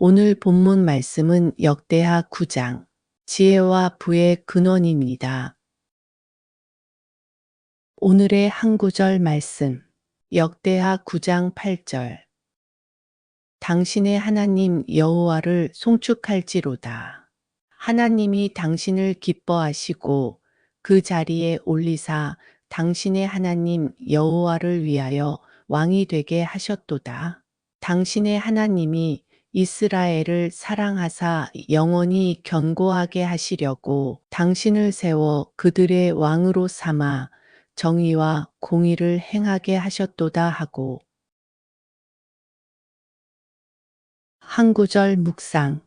오늘 본문 말씀은 역대하 9장 지혜와 부의 근원입니다. 오늘의 한 구절 말씀 역대하 9장 8절 당신의 하나님 여호와를 송축할지로다. 하나님이 당신을 기뻐하시고 그 자리에 올리사 당신의 하나님 여호와를 위하여 왕이 되게 하셨도다. 당신의 하나님이 이스라엘을 사랑하사 영원히 견고하게 하시려고 당신을 세워 그들의 왕으로 삼아 정의와 공의를 행하게 하셨도다 하고 한 구절 묵상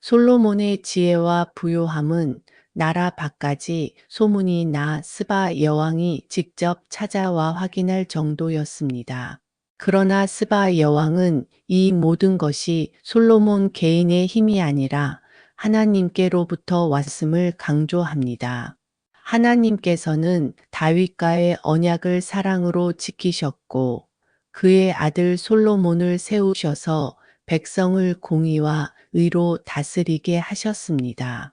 솔로몬의 지혜와 부요함은 나라 밖까지 소문이 나 스바 여왕이 직접 찾아와 확인할 정도였습니다. 그러나 스바 여왕은 이 모든 것이 솔로몬 개인의 힘이 아니라 하나님께로부터 왔음을 강조합니다. 하나님께서는 다윗과의 언약을 사랑으로 지키셨고 그의 아들 솔로몬을 세우셔서 백성을 공의와 의로 다스리게 하셨습니다.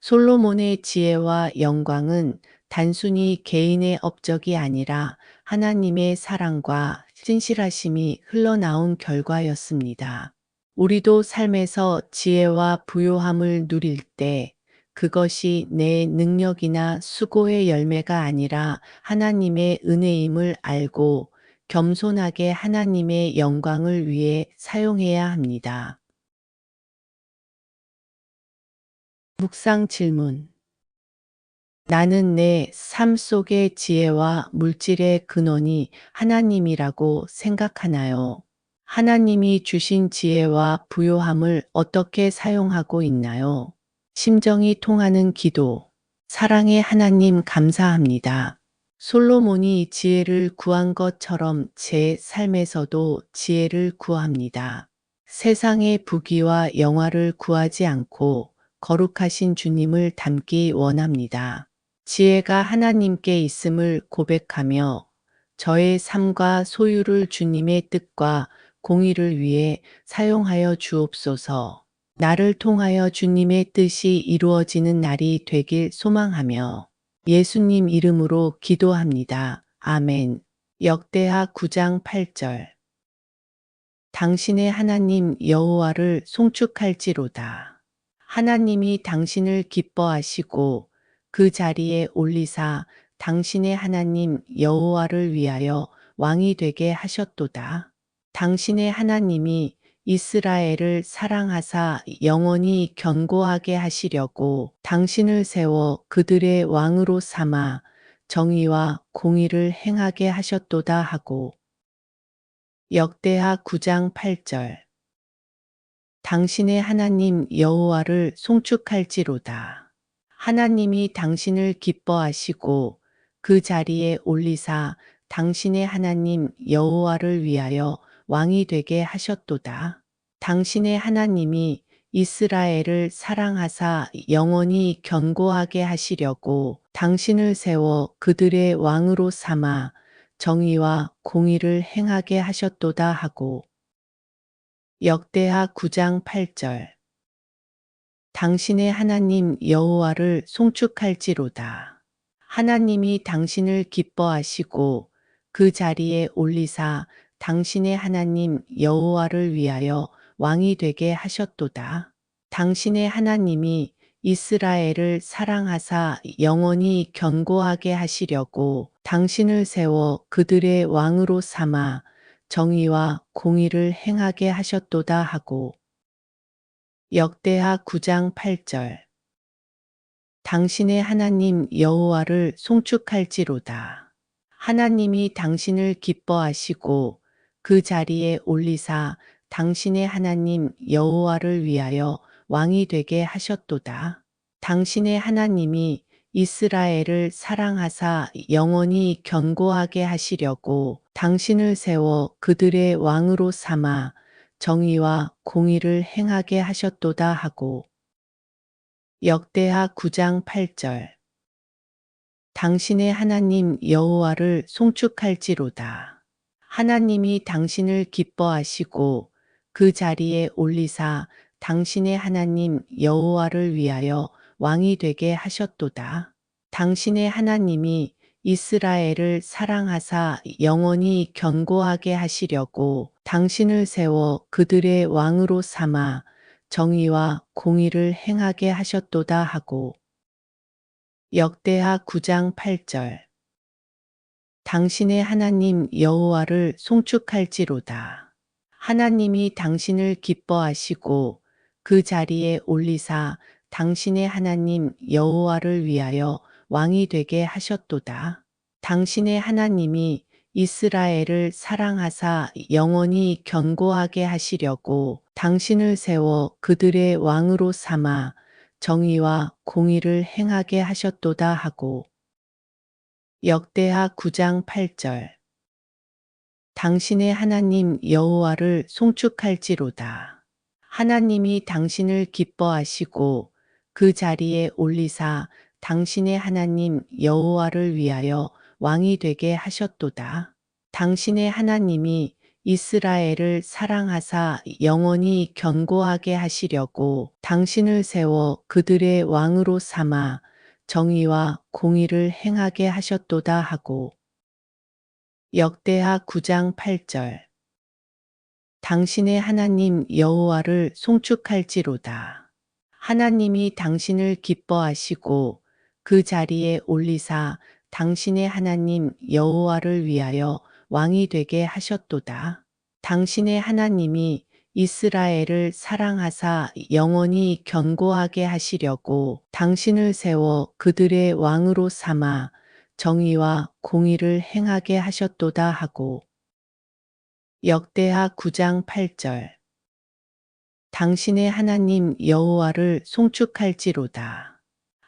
솔로몬의 지혜와 영광은 단순히 개인의 업적이 아니라 하나님의 사랑과 신실하심이 흘러나온 결과였습니다. 우리도 삶에서 지혜와 부요함을 누릴 때 그것이 내 능력이나 수고의 열매가 아니라 하나님의 은혜임을 알고 겸손하게 하나님의 영광을 위해 사용해야 합니다. 묵상 질문. 나는 내 삶 속의 지혜와 물질의 근원이 하나님이라고 생각하나요? 하나님이 주신 지혜와 부요함을 어떻게 사용하고 있나요? 심정이 통하는 기도. 사랑의 하나님 감사합니다. 솔로몬이 지혜를 구한 것처럼 제 삶에서도 지혜를 구합니다. 세상의 부귀와 영화를 구하지 않고 거룩하신 주님을 닮기 원합니다. 지혜가 하나님께 있음을 고백하며 저의 삶과 소유를 주님의 뜻과 공의를 위해 사용하여 주옵소서. 나를 통하여 주님의 뜻이 이루어지는 날이 되길 소망하며 예수님 이름으로 기도합니다. 아멘. 역대하 9장 8절. 당신의 하나님 여호와를 송축할지로다. 하나님이 당신을 기뻐하시고 그 자리에 올리사 당신의 하나님 여호와를 위하여 왕이 되게 하셨도다. 당신의 하나님이 이스라엘을 사랑하사 영원히 견고하게 하시려고 당신을 세워 그들의 왕으로 삼아 정의와 공의를 행하게 하셨도다 하고 역대하 9장 8절 당신의 하나님 여호와를 송축할지로다. 하나님이 당신을 기뻐하시고 그 자리에 올리사 당신의 하나님 여호와를 위하여 왕이 되게 하셨도다. 당신의 하나님이 이스라엘을 사랑하사 영원히 견고하게 하시려고 당신을 세워 그들의 왕으로 삼아 정의와 공의를 행하게 하셨도다 하고 역대하 9장 8절 당신의 하나님 여호와를 송축할지로다. 하나님이 당신을 기뻐하시고 그 자리에 올리사 당신의 하나님 여호와를 위하여 왕이 되게 하셨도다. 당신의 하나님이 이스라엘을 사랑하사 영원히 견고하게 하시려고 당신을 세워 그들의 왕으로 삼아 정의와 공의를 행하게 하셨도다 하고 역대하 9장 8절 당신의 하나님 여호와를 송축할지로다. 하나님이 당신을 기뻐하시고 그 자리에 올리사 당신의 하나님 여호와를 위하여 왕이 되게 하셨도다. 당신의 하나님이 이스라엘을 사랑하사 영원히 견고하게 하시려고 당신을 세워 그들의 왕으로 삼아 정의와 공의를 행하게 하셨도다 하고 역대하 9장 8절 당신의 하나님 여호와를 송축할지로다. 하나님이 당신을 기뻐하시고 그 자리에 올리사 당신의 하나님 여호와를 위하여 왕이 되게 하셨도다. 당신의 하나님이 이스라엘을 사랑하사 영원히 견고하게 하시려고 당신을 세워 그들의 왕으로 삼아 정의와 공의를 행하게 하셨도다 하고 역대하 9장 8절 당신의 하나님 여호와를 송축할지로다. 하나님이 당신을 기뻐하시고 그 자리에 올리사 당신의 하나님 여호와를 위하여 왕이 되게 하셨도다. 당신의 하나님이 이스라엘을 사랑하사 영원히 견고하게 하시려고 당신을 세워 그들의 왕으로 삼아 정의와 공의를 행하게 하셨도다 하고 역대하 9장 8절 당신의 하나님 여호와를 송축할지로다. 하나님이 당신을 기뻐하시고 그 자리에 올리사 당신의 하나님 여호와를 위하여 왕이 되게 하셨도다. 당신의 하나님이 이스라엘을 사랑하사 영원히 견고하게 하시려고 당신을 세워 그들의 왕으로 삼아 정의와 공의를 행하게 하셨도다 하고 역대하 9장 8절 당신의 하나님 여호와를 송축할지로다. 하나님이 당신을 기뻐하시고 그 자리에 올리사 당신의 하나님 여호와를 위하여 왕이 되게 하셨도다. 당신의 하나님이 이스라엘을 사랑하사 영원히 견고하게 하시려고 당신을 세워 그들의 왕으로 삼아 정의와 공의를 행하게 하셨도다 하고 역대하 9장 8절 당신의 하나님 여호와를 송축할지로다.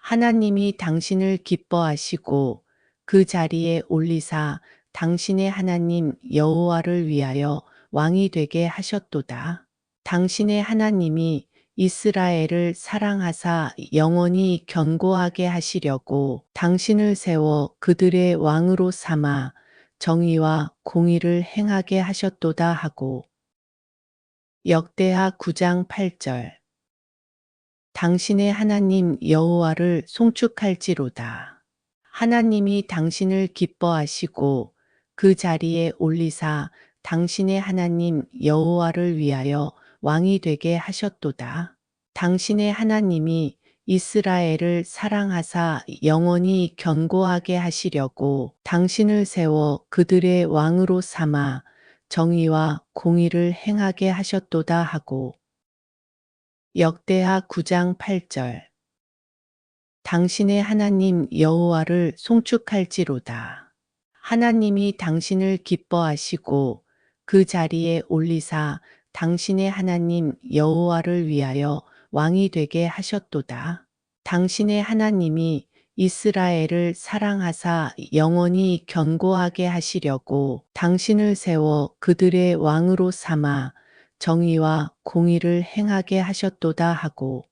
하나님이 당신을 기뻐하시고 그 자리에 올리사 당신의 하나님 여호와를 위하여 왕이 되게 하셨도다. 당신의 하나님이 이스라엘을 사랑하사 영원히 견고하게 하시려고 당신을 세워 그들의 왕으로 삼아 정의와 공의를 행하게 하셨도다 하고 역대하 9장 8절 당신의 하나님 여호와를 송축할지로다. 하나님이 당신을 기뻐하시고 그 자리에 올리사 당신의 하나님 여호와를 위하여 왕이 되게 하셨도다. 당신의 하나님이 이스라엘을 사랑하사 영원히 견고하게 하시려고 당신을 세워 그들의 왕으로 삼아 정의와 공의를 행하게 하셨도다 하고 역대하 9장 8절 당신의 하나님 여호와를 송축할지로다. 하나님이 당신을 기뻐하시고 그 자리에 올리사 당신의 하나님 여호와를 위하여 왕이 되게 하셨도다. 당신의 하나님이 이스라엘을 사랑하사 영원히 견고하게 하시려고 당신을 세워 그들의 왕으로 삼아 정의와 공의를 행하게 하셨도다 하고